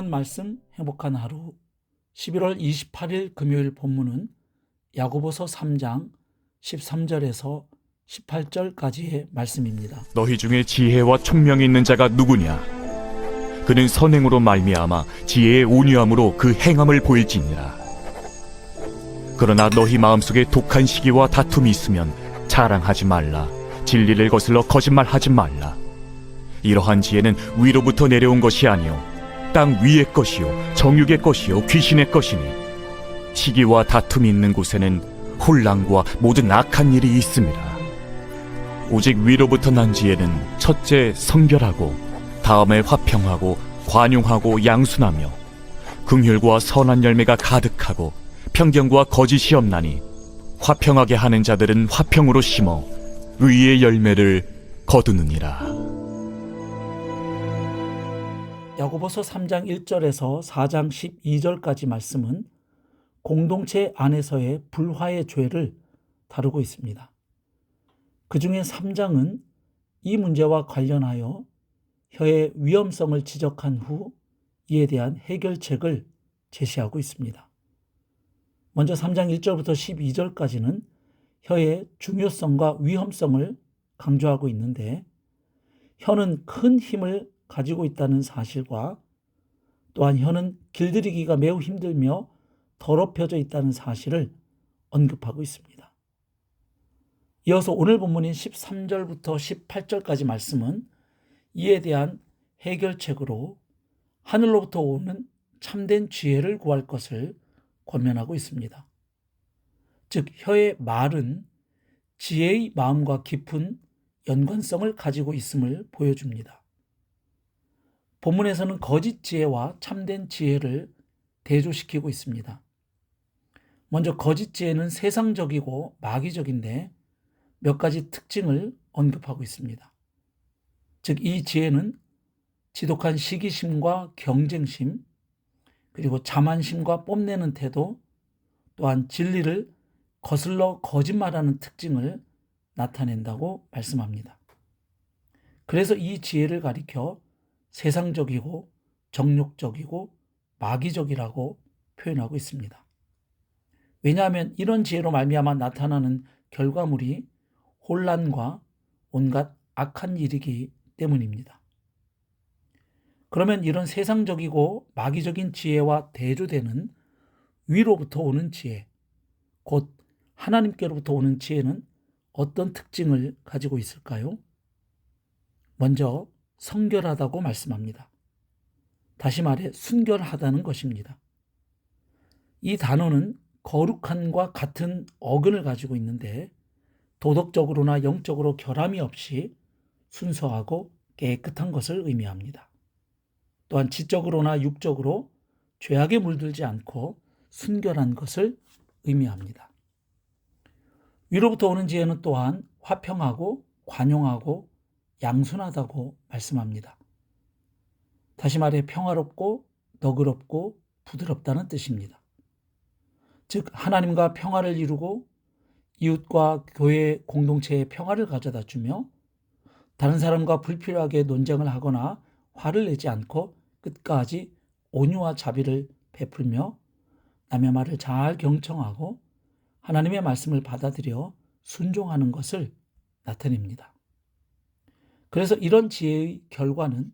평안한 말씀, 행복한 하루. 11월 28일 금요일 본문은 야고보서 3장 13절에서 18절까지의 말씀입니다. 너희 중에 지혜와 총명이 있는 자가 누구냐? 그는 선행으로 말미암아 지혜의 온유함으로 그 행함을 보일지니라. 그러나 너희 마음속에 독한 시기와 다툼이 있으면 자랑하지 말라. 진리를 거슬러 거짓말하지 말라. 이러한 지혜는 위로부터 내려온 것이 아니요 땅 위의 것이요 정육의 것이요 귀신의 것이니 시기와 다툼이 있는 곳에는 혼란과 모든 악한 일이 있습니다. 오직 위로부터 난 지혜는 첫째 성결하고 다음에 화평하고 관용하고 양순하며 긍휼과 선한 열매가 가득하고 편견과 거짓이 없나니 화평하게 하는 자들은 화평으로 심어 의의 열매를 거두느니라. 야고보서 3장 1절에서 4장 12절까지 말씀은 공동체 안에서의 불화의 죄를 다루고 있습니다. 그 중에 3장은 이 문제와 관련하여 혀의 위험성을 지적한 후 이에 대한 해결책을 제시하고 있습니다. 먼저 3장 1절부터 12절까지는 혀의 중요성과 위험성을 강조하고 있는데 혀는 큰 힘을 가지고 있다는 사실과 또한 혀는 길들이기가 매우 힘들며 더럽혀져 있다는 사실을 언급하고 있습니다. 이어서 오늘 본문인 13절부터 18절까지 말씀은 이에 대한 해결책으로 하늘로부터 오는 참된 지혜를 구할 것을 권면하고 있습니다. 즉, 혀의 말은 지혜의 마음과 깊은 연관성을 가지고 있음을 보여줍니다. 본문에서는 거짓 지혜와 참된 지혜를 대조시키고 있습니다. 먼저 거짓 지혜는 세상적이고 마귀적인데 몇 가지 특징을 언급하고 있습니다. 즉, 이 지혜는 지독한 시기심과 경쟁심, 그리고 자만심과 뽐내는 태도, 또한 진리를 거슬러 거짓말하는 특징을 나타낸다고 말씀합니다. 그래서 이 지혜를 가리켜 세상적이고 정욕적이고 마귀적이라고 표현하고 있습니다. 왜냐하면 이런 지혜로 말미암아 나타나는 결과물이 혼란과 온갖 악한 일이기 때문입니다. 그러면 이런 세상적이고 마귀적인 지혜와 대조되는 위로부터 오는 지혜, 곧 하나님께로부터 오는 지혜는 어떤 특징을 가지고 있을까요? 먼저 성결하다고 말씀합니다. 다시 말해 순결하다는 것입니다. 이 단어는 거룩한과 같은 어근을 가지고 있는데 도덕적으로나 영적으로 결함이 없이 순수하고 깨끗한 것을 의미합니다. 또한 지적으로나 육적으로 죄악에 물들지 않고 순결한 것을 의미합니다. 위로부터 오는 지혜는 또한 화평하고 관용하고 양순하다고 말씀합니다. 다시 말해 평화롭고 너그럽고 부드럽다는 뜻입니다. 즉 하나님과 평화를 이루고 이웃과 교회 공동체에 평화를 가져다 주며 다른 사람과 불필요하게 논쟁을 하거나 화를 내지 않고 끝까지 온유와 자비를 베풀며 남의 말을 잘 경청하고 하나님의 말씀을 받아들여 순종하는 것을 나타냅니다. 그래서 이런 지혜의 결과는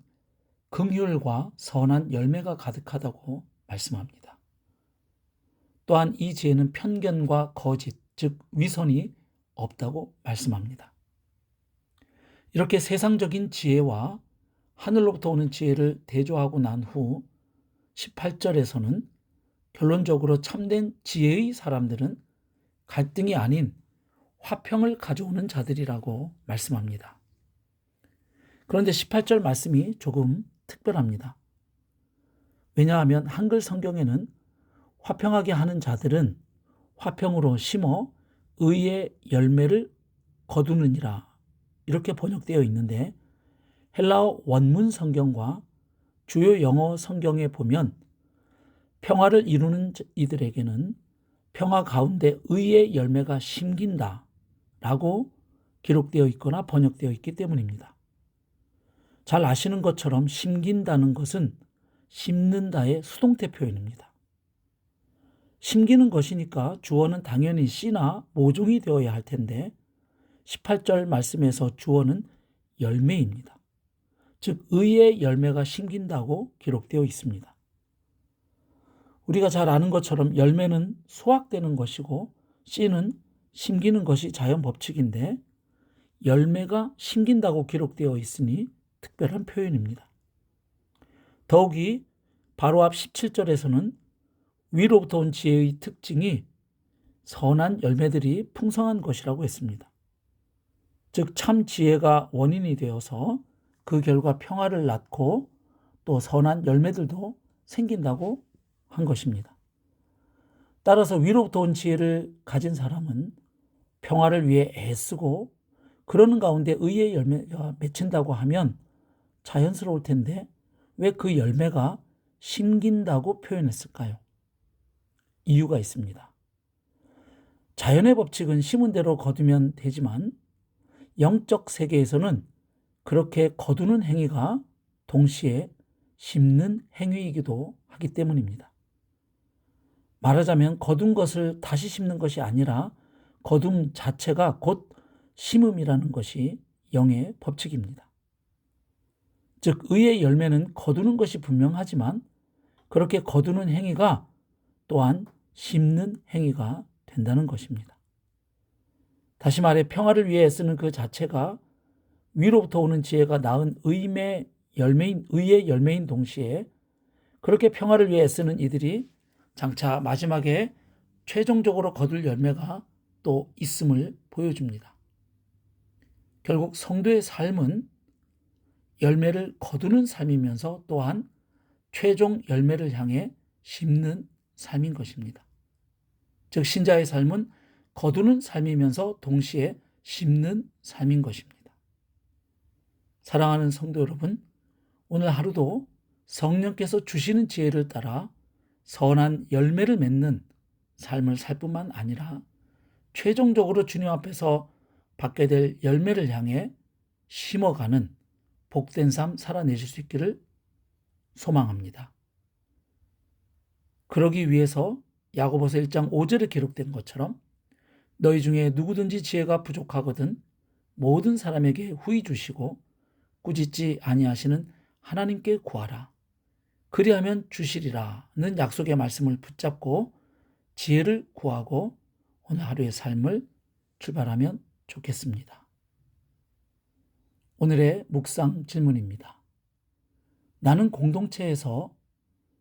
긍휼과 선한 열매가 가득하다고 말씀합니다. 또한 이 지혜는 편견과 거짓, 즉 위선이 없다고 말씀합니다. 이렇게 세상적인 지혜와 하늘로부터 오는 지혜를 대조하고 난 후 18절에서는 결론적으로 참된 지혜의 사람들은 갈등이 아닌 화평을 가져오는 자들이라고 말씀합니다. 그런데 18절 말씀이 조금 특별합니다. 왜냐하면 한글 성경에는 화평하게 하는 자들은 화평으로 심어 의의 열매를 거두느니라 이렇게 번역되어 있는데 헬라어 원문 성경과 주요 영어 성경에 보면 평화를 이루는 이들에게는 평화 가운데 의의 열매가 심긴다 라고 기록되어 있거나 번역되어 있기 때문입니다. 잘 아시는 것처럼 심긴다는 것은 심는다의 수동태 표현입니다. 심기는 것이니까 주어는 당연히 씨나 모종이 되어야 할 텐데 18절 말씀에서 주어는 열매입니다. 즉 의의 열매가 심긴다고 기록되어 있습니다. 우리가 잘 아는 것처럼 열매는 수확되는 것이고 씨는 심기는 것이 자연 법칙인데 열매가 심긴다고 기록되어 있으니 특별한 표현입니다. 더욱이 바로 앞 17절에서는 위로부터 온 지혜의 특징이 선한 열매들이 풍성한 것이라고 했습니다. 즉, 참 지혜가 원인이 되어서 그 결과 평화를 낳고 또 선한 열매들도 생긴다고 한 것입니다. 따라서 위로부터 온 지혜를 가진 사람은 평화를 위해 애쓰고 그러는 가운데 의의 열매가 맺힌다고 하면 자연스러울 텐데 왜 그 열매가 심긴다고 표현했을까요? 이유가 있습니다. 자연의 법칙은 심은 대로 거두면 되지만 영적 세계에서는 그렇게 거두는 행위가 동시에 심는 행위이기도 하기 때문입니다. 말하자면 거둔 것을 다시 심는 것이 아니라 거둠 자체가 곧 심음이라는 것이 영의 법칙입니다. 즉, 의의 열매는 거두는 것이 분명하지만 그렇게 거두는 행위가 또한 심는 행위가 된다는 것입니다. 다시 말해 평화를 위해 쓰는 그 자체가 위로부터 오는 지혜가 낳은 의의 열매인 의의 열매인 동시에 그렇게 평화를 위해 쓰는 이들이 장차 마지막에 최종적으로 거둘 열매가 또 있음을 보여줍니다. 결국 성도의 삶은 열매를 거두는 삶이면서 또한 최종 열매를 향해 심는 삶인 것입니다. 즉, 신자의 삶은 거두는 삶이면서 동시에 심는 삶인 것입니다. 사랑하는 성도 여러분, 오늘 하루도 성령께서 주시는 지혜를 따라 선한 열매를 맺는 삶을 살 뿐만 아니라 최종적으로 주님 앞에서 받게 될 열매를 향해 심어가는 복된 삶 살아내실 수 있기를 소망합니다. 그러기 위해서 야고보서 1장 5절에 기록된 것처럼 너희 중에 누구든지 지혜가 부족하거든 모든 사람에게 후히 주시고 꾸짖지 아니하시는 하나님께 구하라. 그리하면 주시리라는 약속의 말씀을 붙잡고 지혜를 구하고 오늘 하루의 삶을 출발하면 좋겠습니다. 오늘의 묵상 질문입니다. 나는 공동체에서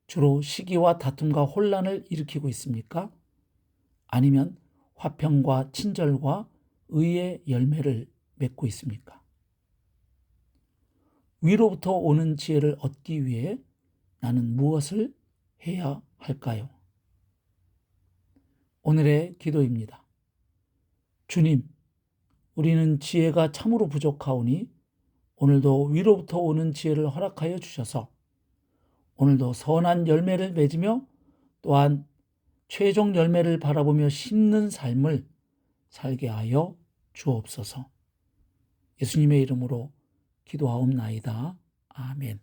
주로 시기와 다툼과 혼란을 일으키고 있습니까? 아니면 화평과 친절과 의의 열매를 맺고 있습니까? 위로부터 오는 지혜를 얻기 위해 나는 무엇을 해야 할까요? 오늘의 기도입니다. 주님, 우리는 지혜가 참으로 부족하오니 오늘도 위로부터 오는 지혜를 허락하여 주셔서 오늘도 선한 열매를 맺으며 또한 최종 열매를 바라보며 심는 삶을 살게 하여 주옵소서. 예수님의 이름으로 기도하옵나이다. 아멘.